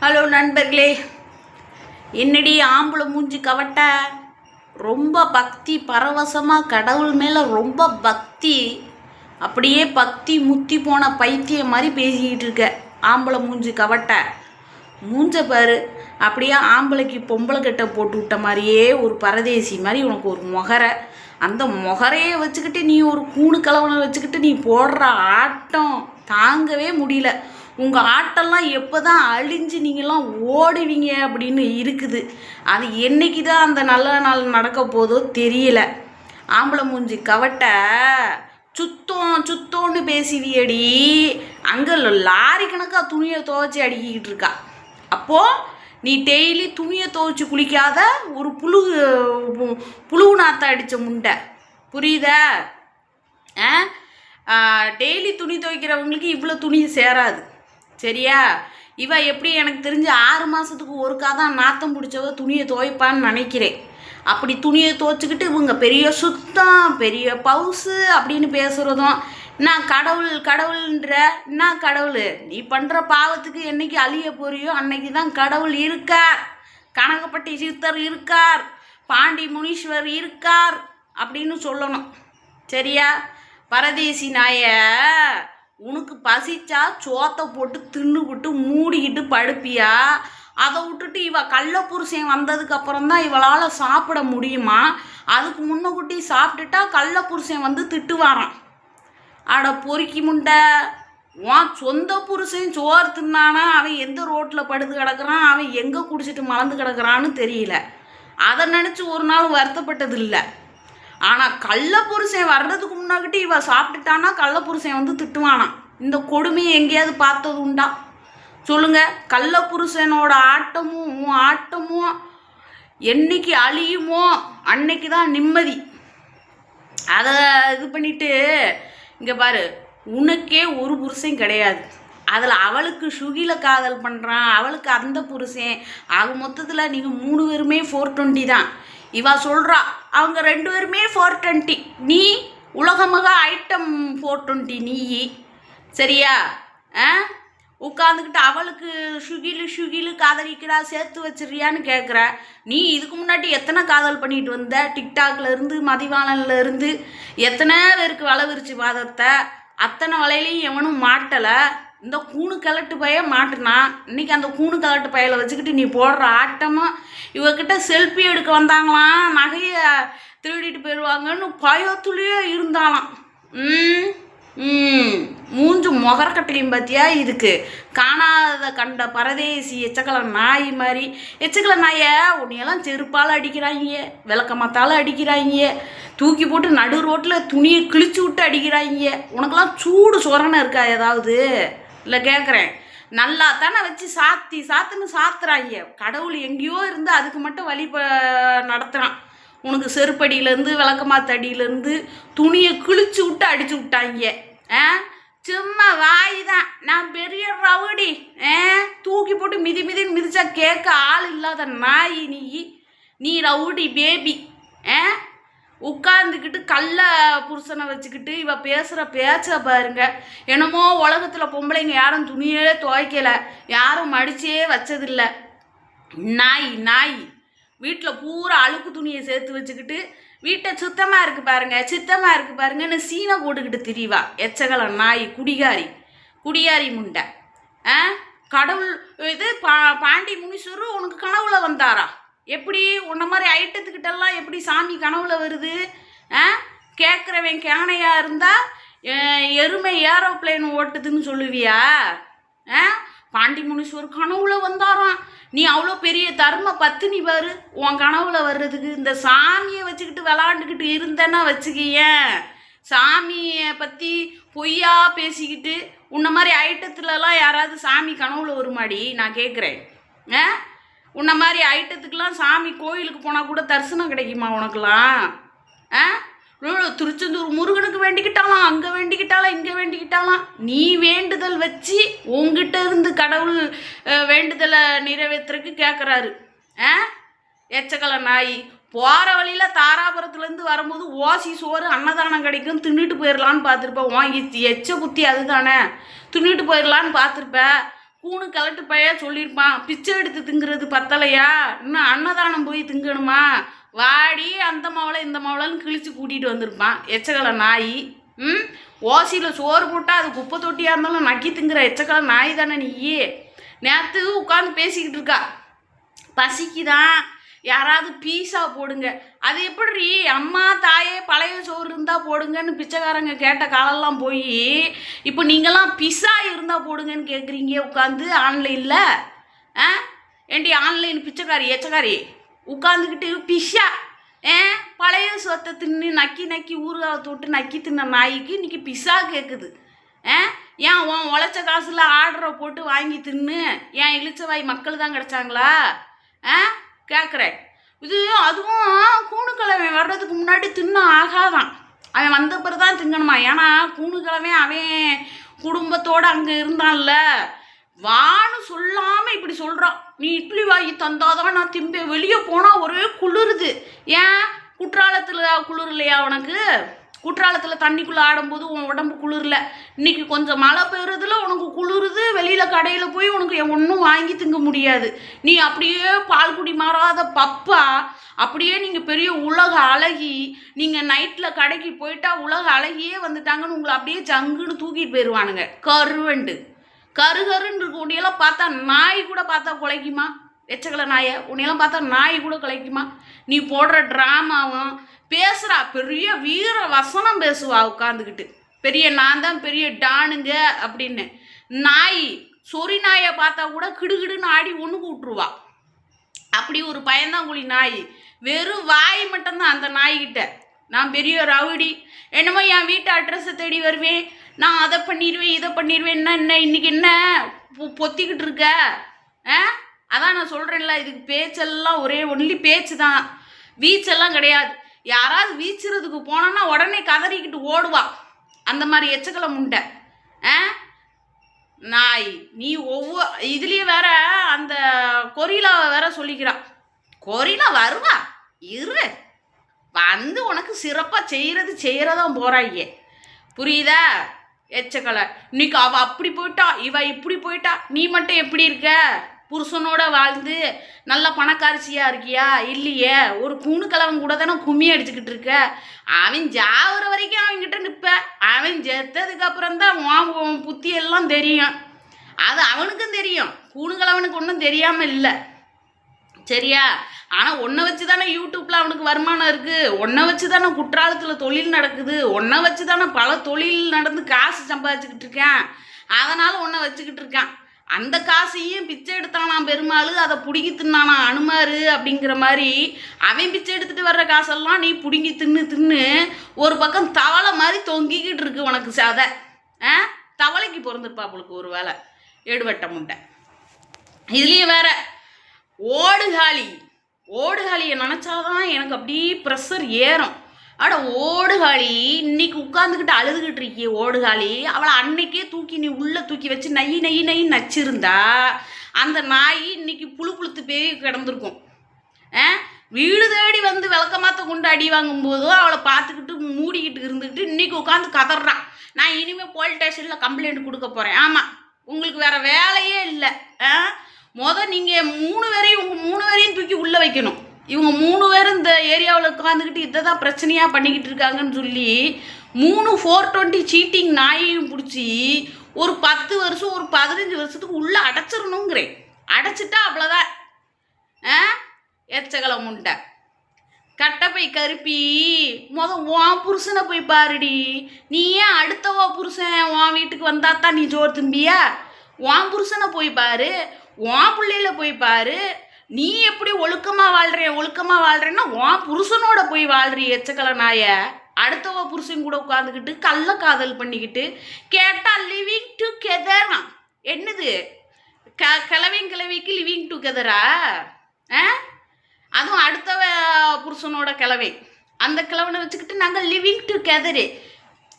Hello நண்பர்களே என்னடி ஆம்பளை மூஞ்சி கவட்ட? ரொம்ப பக்தி பரவசமாக கடவுள் மேலே ரொம்ப பக்தி. அப்படியே பக்தி முத்தி போன பைத்தியம் மாதிரி பேசிக்கிட்டு இருக்க ஆம்பளை மூஞ்சி கவட்ட. மூஞ்ச பாரு அப்படியே ஆம்பளைக்கு பொம்பளை கட்டை போட்டு விட்ட மாதிரியே ஒரு பரதேசி மாதிரி உனக்கு ஒரு மொகரை. அந்த முகரையை வச்சுக்கிட்டு நீ ஒரு கூணு கலவனை வச்சுக்கிட்டு நீ போடுற ஆட்டம் தாங்கவே முடியல. உங்கள் ஆட்டெல்லாம் எப்போ தான் அழிஞ்சு நீங்கள்லாம் ஓடுவீங்க அப்படின்னு இருக்குது. அது என்னைக்கு தான் அந்த நல்ல நாள் நடக்க போதோ தெரியல. ஆம்பளை மூஞ்சி கவட்டை சுத்தம் சுத்தம்னு பேசுவியடி. அங்கே லாரி கணக்காக துணியை துவைச்சி அடிக்கிட்டு இருக்கா. அப்போது நீ டெய்லி துணியை துவைச்சி குளிக்காத ஒரு புழு புழு நாத்தம் அடித்த முண்டை. புரியுதா? ஆ? டெய்லி துணி துவைக்கிறவங்களுக்கு இவ்வளோ துணி சேராது. சரியா? இவ எப்படி எனக்கு தெரிஞ்சு ஆறு மாதத்துக்கு ஒருக்கா தான் நாத்தம் பிடிச்சவ துணியை துவைப்பான்னு நினைக்கிறேன். அப்படி துணியை துவைச்சிக்கிட்டு இவங்க பெரிய சுத்தம் பெரிய பவுசு அப்படின்னு பேசுகிறதும் நான் கடவுள் கடவுள்ன்ற என்ன கடவுள்? நீ பண்ணுற பாவத்துக்கு என்னைக்கு அழிய போறியோ அன்னைக்கு தான் கடவுள் இருக்கார். கனகப்பட்டி சித்தர் இருக்கார். பாண்டி முனீஸ்வர் இருக்கார். அப்படின்னு சொல்லணும். சரியா? பரதேசி நாய உனக்கு பசிச்சா சோத்தை போட்டு தின்னுவிட்டு மூடிக்கிட்டு படுப்பியா? அதை விட்டுட்டு இவ கள்ள புருஷன் வந்ததுக்கு அப்புறம் தான் இவளால் சாப்பிட முடியுமா? அதுக்கு முன்னக்கூட்டி சாப்பிட்டுட்டா கள்ள புருஷன் வந்து திட்டுவாரான் அட பொறுக்கி முண்டை உன் சொந்த புருஷன் சோறு தின்னானா அவன் எந்த ரோட்டில் படுத்து கிடக்குறான் அவன் எங்கே குடிச்சிட்டு மறந்து கிடக்குறான்னு தெரியல. அதை நினச்சி ஒரு நாள் வருத்தப்பட்டது இல்லை ஆனால் கள்ள புருஷன் வர்றதுக்கு முன்னாக்கிட்டு இவ சாப்பிட்டுட்டானா கள்ள புருஷன் வந்து திட்டுவானா இந்த கொடுமையை எங்கேயாவது பார்த்தது உண்டா? சொல்லுங்க. கள்ள புருஷனோட ஆட்டமும் ஆட்டமும் என்னைக்கு அழியுமோ அன்னைக்கு தான் நிம்மதி. அதை இது பண்ணிட்டு இங்கே பாரு உனக்கே ஒரு புருஷன் கிடையாது. அதில் அவளுக்கு சுகில காதல் பண்ணுறான் அவளுக்கு அந்த புருஷன். ஆக மொத்தத்தில் நீங்கள் மூணு பேருமே ஃபோர் டுவெண்ட்டி தான். இவா சொல்கிறா அவங்க ரெண்டு பேருமே ஃபோர் டுவெண்ட்டி நீ உலகமாக ஐட்டம் ஃபோர் டுவெண்ட்டி நீ. சரியா? ஆ? உட்காந்துக்கிட்டு அவளுக்கு சுகிலு சுகிலு காதலிக்கிறா சேர்த்து வச்சிருக்கியான்னு கேட்குற நீ இதுக்கு முன்னாடி எத்தனை காதல் பண்ணிட்டு வந்த? டிக்டாக்லேருந்து மதிவாளன்லேருந்து இருந்து எத்தனை பேருக்கு வளவிரிச்சு பாதத்தை? வாதத்தை அத்தனை வலையிலையும் எவனும் மாட்டலை. இந்த கூணு கலட்டு பைய மாட்டுனா இன்னைக்கு அந்த கூணு கலட்டு பையலை வச்சுக்கிட்டு நீ போடுற ஆட்டமாக இவகிட்ட செல்ஃபி எடுக்க வந்தாங்களாம் நகையை திருடிட்டு போயிடுவாங்கன்னு பயத்துலேயே இருந்தாலாம் ம் ம். மூஞ்சு முகரக்கட்டையும் பார்த்தியா இதுக்கு காணாத கண்ட பரதேசி எச்சக்கல நாய் மாதிரி. எச்சக்கல நாயை உன்னையெல்லாம் செருப்பால் அடிக்கிறாங்க விளக்கமாத்தால் அடிக்கிறாங்க தூக்கி போட்டு நடு ரோட்டில் துணியை கிழிச்சு விட்டு அடிக்கிறாங்க உனக்கெல்லாம் சூடு சொரணை இருக்கா ஏதாவது? இல்லை கேட்குறேன் நல்லா தானே வச்சு சாத்தி சாத்துன்னு சாத்துறாங்க கடவுள் எங்கேயோ இருந்து அதுக்கு மட்டும் வழி ப நடத்துகிறான் உனக்கு செருப்படியிலேருந்து விளக்கமாத்தடியிலேருந்து துணியை கிழிச்சு விட்டு அடிச்சு விட்டாங்க ஆ? சும்மா வாய் தான் நான் பெரிய ரவுடி. ஆ? தூக்கி போட்டு மிதி மிதின்னு மிதிச்சா கேட்க ஆள் இல்லாத நாய் நீ. நீ ரவுடி பேபி. ஆ? உட்காந்துக்கிட்டு கல்ல புருஷனை வச்சுக்கிட்டு இவ பேசுகிற பேச்ச பாருங்க. என்னமோ உலகத்தில் பொம்பளைங்க யாரும் துணியே துவைக்கல. யாரும் மடிச்சே வச்சதில்ல. நாய் நாய். வீட்டில் பூரா அழுக்கு துணியை சேர்த்து வச்சுக்கிட்டு வீட்டை சுத்தமாக இருக்கு பாருங்க சுத்தமாக இருக்கு பாருங்கன்னு சீனை போட்டுக்கிட்டு திரிவா. எச்சகலம் நாய் குடிகாரி. குடியாரி முண்டை. ஆ? கடவுள் இது பா பாண்டி முனீஸ்வரர் உனக்கு கனவுல வந்தாரா? எப்படி உன்ன மாதிரி ஐட்டத்துக்கிட்டெல்லாம் எப்படி சாமி கனவுல வருது? ஆ? கேட்குறவன் கேனையாக இருந்தால் எருமை ஏரோப்ளேன் ஓட்டுதுன்னு சொல்லுவியா? ஆ? பாண்டி முனீஸ்வர் கனவுல வந்தாராம். நீ அவ்வளோ பெரிய தர்ம பத்தினி பாரு. உன் கனவுல வர்றதுக்கு இந்த சாமியை வச்சுக்கிட்டு விளாண்டுக்கிட்டு இருந்தேன்னா வச்சுக்கியேன். சாமியை பற்றி பொய்யா பேசிக்கிட்டு உன்ன மாதிரி ஐட்டத்துலலாம் யாராவது சாமி கனவுல வருமாடி? நான் கேட்குறேன் ஆ? உன்ன மாதிரி ஐட்டத்துக்கெலாம் சாமி கோயிலுக்கு போனால் கூட தரிசனம் கிடைக்குமா உனக்கெல்லாம் ஆ? இவ்வளோ திருச்செந்தூர் முருகனுக்கு வேண்டிக்கிட்டாலாம் அங்கே வேண்டிக்கிட்டாலாம் இங்கே வேண்டிக்கிட்டாலாம் நீ வேண்டுதல் வச்சு உங்ககிட்ட இருந்து கடவுள் வேண்டுதலை நிறைவேற்றுறதுக்கு கேட்குறாரு ஆ? எச்சக்கலை நாய் போகிற வழியில் தாராபுரத்துலேருந்து வரும்போது ஓசி சோறு அன்னதானம் கிடைக்கும் தின்னுட்டு போயிடலான்னு பார்த்துருப்ப. வாங்கி எச்ச புத்தி அதுதானே. தின்னுட்டு போயிடலான்னு பார்த்துருப்பேன் பூணு கலட்டு பைய சொல்லியிருப்பான் பிச்சை எடுத்து திங்கிறது பத்தலையா? இன்னும் அன்னதானம் போய் திங்கணுமா? வாடி அந்த மாவளை இந்த மாவளன்னு கிழிச்சு கூட்டிகிட்டு வந்திருப்பான் எச்சக்கலை நாய். ம்? ஓசியில் சோறு போட்டால் அது குப்பை தொட்டியாக இருந்தாலும் நக்கி திங்குற எச்சக்கலை நாய் தானே நீயே நேற்று உட்காந்து பேசிக்கிட்டு இருக்கா. பசிக்குதான் யாராவது பீஸா போடுங்க. அது எப்படி அம்மா தாயே பழைய சோறு இருந்தால் போடுங்கன்னு பிச்சைக்காரங்க கேட்ட காலெல்லாம் போய் இப்போ நீங்களாம் பிஸா இருந்தால் போடுங்கன்னு கேட்குறீங்க உட்காந்து ஆன்லைனில்? ஆ? ஏண்டி ஆன்லைன் பிச்சைக்காரி எச்சக்காரி? உட்காந்துக்கிட்டு பிஷா ஏ பழைய சொத்தை தின்னு நக்கி நக்கி ஊறுகாவை தொட்டு நக்கி தின்ன நாய்க்கு இன்னைக்கு பிஸா கேட்குது ஆ? ஏன் உன் உழைச்ச காசில் ஆர்டரை போட்டு வாங்கி தின்னு? ஏன் இளிச்சவாய் மக்கள் தான் கிடச்சாங்களா? ஆ? கேட்குறேன் இது அதுவும் கூணுக்கிழமை வர்றதுக்கு முன்னாடி தின்ன ஆகாதான். அவன் வந்த பிறகு தான் திங்கணுமா? ஏன்னா கூணுக்கிழமை அவன் குடும்பத்தோடு அங்கே இருந்தான்ல. வான்னு சொல்லாமல் இப்படி சொல்கிறான் நீ இட்லி வாங்கி தந்தாதான் நான் திம்பே வெளியே போனால் ஒரே குளிருது. ஏன்? குற்றாலத்தில் குளிர் இல்லையா உனக்கு? குற்றாலத்தில் தண்ணிக்குள்ளே ஆடும்போது உன் உடம்பு குளிரல. இன்னைக்கு கொஞ்சம் மழை பெய்யறதுல உனக்கு குளிருது வெளியில் கடையில் போய் உனக்கு ஒன்றும் வாங்கி திங்க முடியாது. நீ அப்படியே பால்குடி மாறாத பப்பா. அப்படியே நீங்கள் பெரிய உலக அழகி நீங்கள் நைட்டில் கடைக்கு போயிட்டா உலக அழகியே வந்துட்டாங்கன்னு உங்களை அப்படியே ஜங்குன்னு தூக்கிட்டு போயிடுவானுங்க கருவண்டு. கரு கருன்னு இருக்கு. உன்னையெல்லாம் பார்த்தா நாய் கூட பார்த்தா குலைக்குமா? எச்சக்கலை நாயை. உன்னையெல்லாம் பார்த்தா நாய் கூட குலைக்குமா? நீ போடுற ட்ராமாவும் பேசுகிறா பெரிய வீர வசனம் பேசுவா உட்காந்துக்கிட்டு பெரிய நான் தான் பெரிய டானுங்க அப்படின்னு. நாய் சொறி நாயை பார்த்தா கூட கிடுகிடுன்னு ஆடி ஒன்று விட்ருவா அப்படி ஒரு பயந்தாங்குழி நாய் வெறும் வாய் மட்டும்தான் அந்த நாய்கிட்ட. நான் பெரிய ரவுடி என்னமோ என் வீட்டு அட்ரஸை தேடி வருவேன். நான் அதை பண்ணிடுவேன் இதை பண்ணிடுவேன் என்ன என்ன இன்னைக்கு என்ன பொ- பொத்திக்கிட்டு இருக்க? ஆ? அதான் நான் சொல்கிறேன்ல இதுக்கு பேச்செல்லாம் ஒரே ஒன்லி பேச்சு தான் வீச்செல்லாம் கிடையாது. யாராவது வீச்சுறதுக்கு போனோன்னா உடனே கதறிக்கிட்டு ஓடுவா. அந்த மாதிரி எச்சக்கலை முண்டை. ஆ? நாய். நீ ஒவ்வொரு இதுலேயும் வேற அந்த கொரிலாவை வேற சொல்லிக்கிறான் கொரிலா வருவா? இரு. வந்து உனக்கு சிறப்பாக செய்கிறது செய்கிறதான் போகிறாங்க புரியுதா? எச்சக்கலை. இன்னைக்கு அவள் அப்படி போயிட்டா இவ இப்படி போயிட்டா. நீ மட்டும் எப்படி இருக்க? புருஷனோட வாழ்ந்து நல்ல பணக்காரசியாக இருக்கியா? இல்லையே. ஒரு கூணுக்கிழவன் கூட தானே கும்மி அடிச்சுக்கிட்டு இருக்க. அவன் ஜாவுற வரைக்கும் அவன்கிட்ட நிற்ப அவன் செத்ததுக்கு அப்புறம் தான் உன் புத்தி எல்லாம் தெரியும். அது அவனுக்கும் தெரியும். கூணுக்கிழவனுக்கு ஒன்றும் தெரியாமல் இல்லை. சரியா? ஆனால் ஒன்றை வச்சு தானே யூடியூப்பில் அவனுக்கு வருமானம் இருக்குது ஒன்றை வச்சு தானே குற்றாலத்தில் தொழில் நடக்குது. ஒன்றை வச்சு தானே பல தொழில் நடந்து காசு சம்பாதிச்சுக்கிட்டு இருக்கேன். அதனால் ஒன்றை வச்சுக்கிட்டு இருக்கான். அந்த காசையும் பிச்சை எடுத்தானாம் பெருமாள் அதை பிடுங்கி தின்னானா அனுமாரு அப்படிங்கிற மாதிரி அவன் பிச்சை எடுத்துட்டு வர்ற காசெல்லாம் நீ பிடுங்கி தின்னு தின்னு ஒரு பக்கம் தவளை மாதிரி தொங்கிக்கிட்டு இருக்கு உனக்கு சதை. ஆ? தவளைக்கு பிறந்திருப்பா அவளுக்கு ஒரு வேலை எடுவட்ட முண்டை. இதுலேயும் வேற ஓடுகாலி. ஓடுகாலியை நினச்சாதான் எனக்கு அப்படியே ப்ரெஷர் ஏறும். அட ஓடுகாலி இன்னைக்கு உட்காந்துக்கிட்டு அழுதுகிட்டு இருக்கிய ஓடுகாலி அவளை அன்னைக்கே தூக்கி நீ உள்ளே தூக்கி வச்சு நெய் நெய் நெய் நச்சிருந்தா அந்த நாய் இன்னைக்கு புழு புழுத்து போய் கிடந்திருக்கும். ஆ? வீடு தேடி வந்து விளக்கமாத்த கொண்டு அடி வாங்கும்போதோ அவளை பார்த்துக்கிட்டு மூடிக்கிட்டு இருந்துக்கிட்டு இன்னைக்கு உட்காந்து கதறான் நான் இனிமேல் போலீஸ் ஸ்டேஷனில் கம்ப்ளைண்ட் கொடுக்க போகிறேன் ஆமாம் உங்களுக்கு வேறு வேலையே இல்லை. ஆ? முத நீங்கள் மூணு பேரையும் உங்கள் மூணு பேரையும் தூக்கி உள்ளே வைக்கணும். இவங்க மூணு பேரும் இந்த ஏரியாவில் உட்காந்துக்கிட்டு இதை தான் பிரச்சனையாக பண்ணிக்கிட்டு இருக்காங்கன்னு சொல்லி மூணு ஃபோர் டுவெண்ட்டி சீட்டிங் நாயையும் பிடிச்சி ஒரு பத்து வருஷம் ஒரு பதினஞ்சு வருஷத்துக்கு உள்ளே அடைச்சிடணுங்கிறேன் அடைச்சிட்டா அவ்வளோதான் ஆ? எச்சகலை முண்டை. கட்டப்பை கருப்பி முத உன் புருஷனை போய் பாருடி. நீ ஏன் அடுத்தவா புருஷன் உன் வீட்டுக்கு வந்தா தான் நீ ஜோர் திம்பியா? உன் புருஷனை போய் பாரு. உன் பிள்ளையில போய் பாரு. நீ எப்படி ஒழுக்கமாக வாழ்ற ஒழுக்கமாக வாழ்கிறேன்னா உன் புருஷனோட போய் வாழ்றி எச்சக்கலை நாய அடுத்தவ புருஷன் கூட உட்காந்துக்கிட்டு கள்ள காதல் பண்ணிக்கிட்டு கேட்டால் லிவிங் டுகெதர் என்னது? க கிளவிங் கிழவிக்கு லிவிங் டுகெதரா ஆ? அதுவும் அடுத்தவ புருஷனோட கிளவை அந்த கிழவனை வச்சுக்கிட்டு நாங்கள் லிவிங் டுகெதரு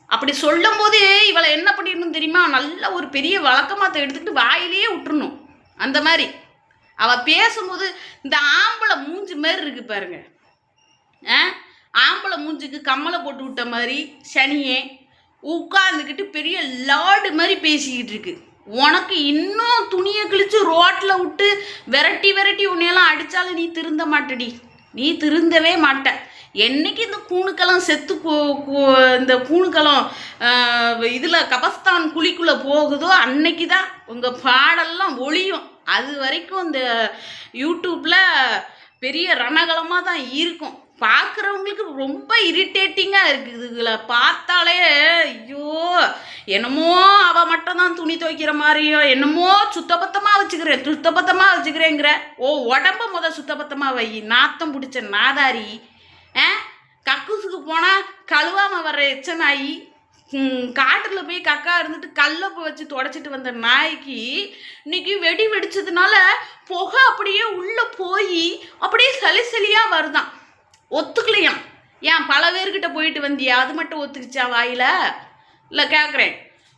அப்படி சொல்லும் போது இவளை என்ன பண்ணிடணும் தெரியுமா? நல்ல ஒரு பெரிய வழக்கமாத்த எடுத்துக்கிட்டு வாயிலேயே விட்டுறணும். அந்த மாதிரி. அவள் பேசும்போது இந்த ஆம்பளை மூஞ்சி மாதிரி இருக்கு பாருங்க. ஆ? ஆம்பளை மூஞ்சிக்கு கம்மலை போட்டு விட்ட மாதிரி சனியே உட்காந்துக்கிட்டு பெரிய லார்டு மாதிரி பேசிக்கிட்டு இருக்கு. உனக்கு இன்னும் துணியை கிழிச்சு ரோட்டில் விட்டு விரட்டி விரட்டி உன்னையெல்லாம் அடித்தாலும் நீ திருந்த மாட்டடி. நீ திருந்தவே மாட்ட. என்னைக்கு இந்த கூணுக்கெல்லாம் செத்து இந்த கூணுக்கெல்லாம் இதில் கபஸ்தான் குழிக்குள்ளே போகுதோ அன்னைக்கு தான் உங்கள் பாடெல்லாம் ஒளியும். அது வரைக்கும் இந்த யூடியூப்பில் பெரிய ரணகலமாக தான் இருக்கும். பார்க்குறவங்களுக்கு ரொம்ப இரிட்டேட்டிங்காக இருக்குது இதுல. பார்த்தாலே ஐயோ என்னமோ அவள் மட்டும் தான் துணி துவைக்கிற மாதிரியோ என்னமோ சுத்தபத்தமாக வச்சுக்கிறேன் சுத்தபத்தமாக வச்சுக்கிறேங்கிற. ஓ உடம்ப முத சுத்தபத்தமாக வை. நாத்தம் பிடிச்ச நாதாரி ஆ? கக்கூசுக்கு போனால் கழுவாமல் வர்ற எச்சனாயி காட்டில் போய் கக்கா இருந்துட்டு கல்லப்பை வச்சு தொடச்சிட்டு வந்த நாய்க்கு இன்னைக்கு வெடி வெடிச்சதுனால புகை அப்படியே உள்ளே போய் அப்படியே சளி சளியாக வருதான் ஒத்துக்கலையாம் ஏன் பல பேர்கிட்ட போயிட்டு வந்தியா? அது மட்டும் ஒத்துக்குச்சா வாயில? இல்லை கேட்குறேன்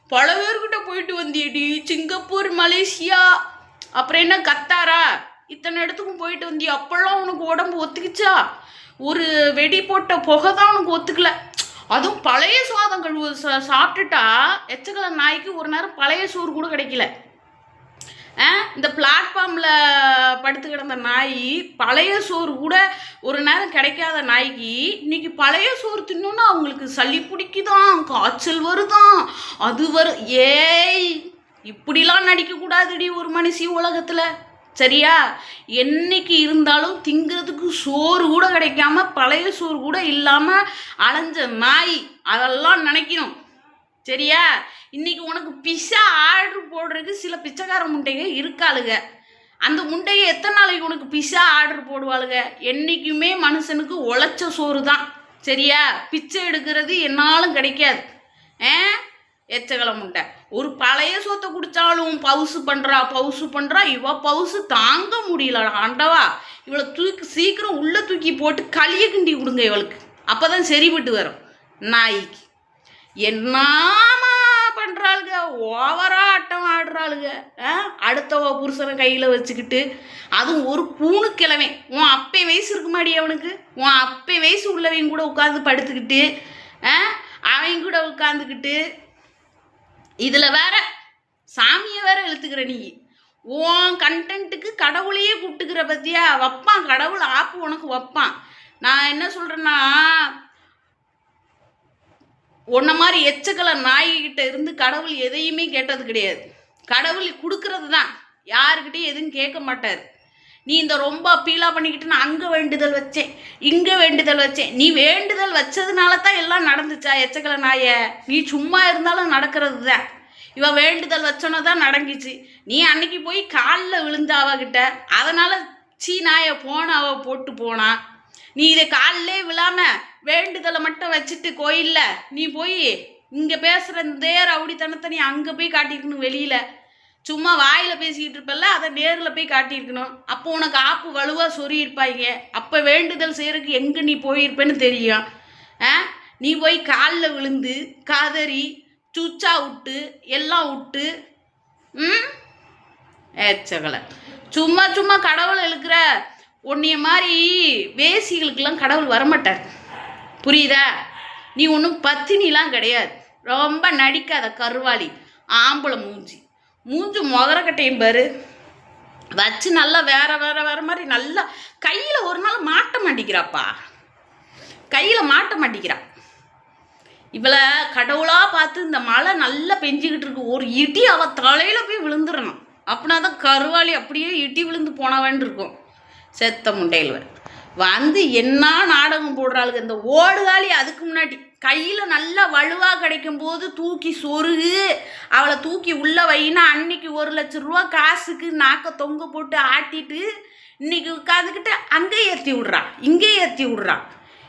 பல பேர்கிட்ட போயிட்டு வந்தியடி. Singapore Malaysia. அப்புறம் என்ன கத்தாரா? இத்தனை இடத்துக்கும் போயிட்டு வந்தியா? அப்போல்லாம் உனக்கு உடம்பு ஒத்துக்குச்சா? ஒரு வெடி போட்ட புகை தான் உனக்கு ஒத்துக்கலை. அதுவும் பழைய சாதம் கழுவு சாப்பிட்டுட்டா எச்சக்கல நாய்க்கு ஒரு நேரம் பழைய சோறு கூட கிடைக்கல. ஆ, இந்த பிளாட்ஃபார்மில் படுத்து கிடந்த நாய் பழைய சோறு கூட ஒரு நேரம் கிடைக்காத நாய்க்கு இன்னைக்கு பழைய சோறு தின்னோன்னா அவங்களுக்கு சளி பிடிக்குதான் காய்ச்சல் வருதான். அது வரும் ஏய் இப்படிலாம் நடிக்கக்கூடாதுடி ஒரு மனுஷி உலகத்தில். சரியா? என்னைக்கு இருந்தாலும் திங்கிறதுக்கு சோறு கூட கிடைக்காம பழைய சோறு கூட இல்லாமல் அலைஞ்ச நாய். அதெல்லாம் நினைக்கணும். சரியா? இன்னைக்கு உனக்கு பிஸா ஆர்டர் போடுறதுக்கு சில பிச்சைக்கார முண்டைங்க இருக்காளுங்க அந்த முண்டையை எத்தனை நாளைக்கு உனக்கு பிஸா ஆர்டர் போடுவாளுங்க என்றைக்குமே மனுஷனுக்கு உழைச்ச சோறு தான் சரியா? பிச்சை எடுக்கிறது என்னாலும் கிடைக்காது. ஆ? எச்சகல முட்டை. ஒரு பழைய சோத்தை குடித்தாலும் பவுசு பண்ணுறா பவுசு பண்ணுறா இவ பவுசு தாங்க முடியல. ஆண்டவா இவளை தூக்கி சீக்கிரம் உள்ளே தூக்கி போட்டு களிய கிண்டி கொடுங்க இவளுக்கு. அப்போ தான் சரிப்பட்டு வரும். நாய்க்கு. என்னமா பண்ணுறாளுங்க ஓவராக ஆட்டம் ஆடுறாளுங்க ஆ? அடுத்தவ புருஷனை கையில் வச்சுக்கிட்டு அதுவும் ஒரு பூணு கிழமை உன் அப்பே வயசு இருக்குமாடி அவனுக்கு? உன் அப்பே வயசு உள்ளவங்க கூட உட்காந்து படுத்துக்கிட்டு அவங்க கூட உட்காந்துக்கிட்டு இதில் வேற சாமியை வேற இழுத்துக்கிற நீ. உன் கண்டென்ட்டுக்கு கடவுளையே கூப்பிட்டுக்கிற பத்தியா? வைப்பான் கடவுள் ஆப்பு உனக்கு வைப்பான். நான் என்ன சொல்கிறேன்னா உன்ன மாதிரி எச்சக்கல நாய்கிட்ட இருந்து கடவுள் எதையுமே கேட்டது கிடையாது. கடவுள் கொடுக்கறது தான் யாருக்கிட்டையும் எதுவும் கேட்க மாட்டார். நீ இந்த ரொம்ப அப்பீலாக பண்ணிக்கிட்டு நான் அங்கே வேண்டுதல் வச்சேன் இங்கே வேண்டுதல் வச்சேன். நீ வேண்டுதல் வச்சதுனால தான் எல்லாம் நடந்துச்சா எச்சக்கல நாய? நீ சும்மா இருந்தாலும் நடக்கிறது தான் இவள் வேண்டுதல் வச்சோன்னே தான் நடந்துச்சு. நீ அன்னைக்கு போய் காலில் விழுந்த அவகிட்ட அதனால் சீ நாயை போன அவ போட்டு போனா. நீ இதை காலிலே விழாம வேண்டுதலை மட்டும் வச்சுட்டு கோயில்ல நீ போய் இங்கே பேசுகிற இந்த ரவுடித்தனத்தை நீ அங்கே போய் காட்டிக்கணும் வெளியில. சும்மா வாயில் பேசிக்கிட்டு இருப்பல்ல அதை நேரில் போய் காட்டியிருக்கணும். அப்போ உனக்கு ஆப்பு வலுவாக சொறியிருப்பாங்க அப்போ வேண்டுதல் செய்கிறதுக்கு எங்கே நீ போயிருப்பேன்னு தெரியும். ஆ? நீ போய் காலில் விழுந்து கதறி சுச்சா விட்டு எல்லாம் விட்டு ம்? ஏச்சகலை சும்மா சும்மா கடவுள் இழுக்கிற உன்னைய மாதிரி வேசிகளுக்கெல்லாம் கடவுள் வரமாட்டார். புரியுதா? நீ ஒன்றும் பத்தினிலாம் கிடையாது. ரொம்ப நடிக்காத கருவாளி ஆம்பளை மூஞ்சி. மூஞ்சி முகரக்கட்டையும் பாரு. வச்சு நல்லா வேற வேற வேற மாதிரி நல்லா கையில் ஒரு நாள் மாட்ட மாட்டேங்கிறாப்பா கையில் மாட்ட மாட்டேங்கிறா இவளை கடவுளாக பார்த்து இந்த மழை நல்லா பெஞ்சிக்கிட்டு இருக்கு. ஒரு இடி அவள் தலையில் போய் விழுந்துடணும். அப்படின்னா தான் கருவாளி அப்படியே இடி விழுந்து போனவன் இருக்கும். செத்த முண்டையில் வந்து என்ன நாடகம் போடுறாளுங்க. இந்த ஓடுகாலி அதுக்கு முன்னாடி. கையில் நல்லா வலுவாக கிடைக்கும் போது தூக்கி சொருகு. அவளை தூக்கி உள்ள வைனா அன்னைக்கு ஒரு லட்ச ரூபா காசுக்கு நாக்க தொங்க போட்டு ஆட்டிட்டு இன்னைக்கு உட்காந்துக்கிட்டு அங்கே ஏற்றி விட்றா இங்கே ஏற்றி விட்றா.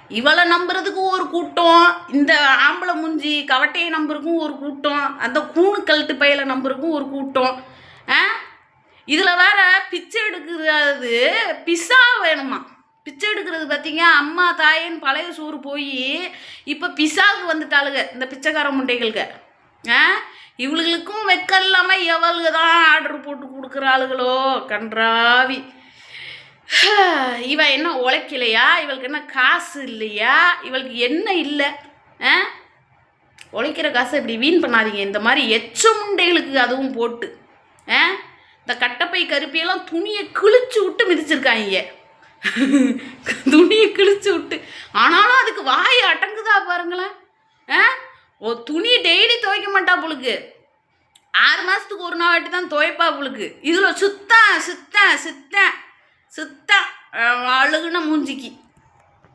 இவளை நம்புறதுக்கு ஒரு கூட்டம் இந்த ஆம்பளை முஞ்சி கவட்டையை நம்புறக்கும் ஒரு கூட்டம் அந்த கூணு கழுட்டு பையலை நம்புறக்கும் ஒரு கூட்டம். ஆ? இதில் வேற பிச்சை எடுக்கிறது பிஸா வேணுமா? பிச்சை எடுக்கிறது பார்த்தீங்க அம்மா தாயின்னு பழைய சோறு போய் இப்போ பிசாவுக்கு வந்துட்டாளுங்க இந்த பிச்சைக்கார முண்டைகளுக்கு ஆ? இவளுகளுக்கும் வெக்கம் இல்லாமல் எவளுக தான் ஆர்டர் போட்டு கொடுக்குறாளுகளோ கன்றாவி. இவள் என்ன உழைக்கலையா? இவளுக்கு என்ன காசு இல்லையா? இவளுக்கு என்ன இல்லை? ஆ? உழைக்கிற காசை இப்படி வீண் பண்ணாதீங்க. இந்த மாதிரி எச்ச முண்டைகளுக்கு அதுவும் போட்டு ஆ? இந்த கட்டப்பை கருப்பியெல்லாம் துணியை கிழிச்சு விட்டு மிதிச்சிருக்காங்க. துணியை கிழிச்சு விட்டு. ஆனாலும் அதுக்கு வாய் அடங்குதா பாருங்களேன். ஆ? ஓ துணி டெய்லி துவைக்க மாட்டா புளுக்கு ஆறு மாதத்துக்கு ஒரு நாள் வாட்டி தான் துவைப்பா புளுக்கு இதில் சுத்தம் சுத்தம் சுத்தம் சுத்தம் அழுகுன மூஞ்சிக்கு.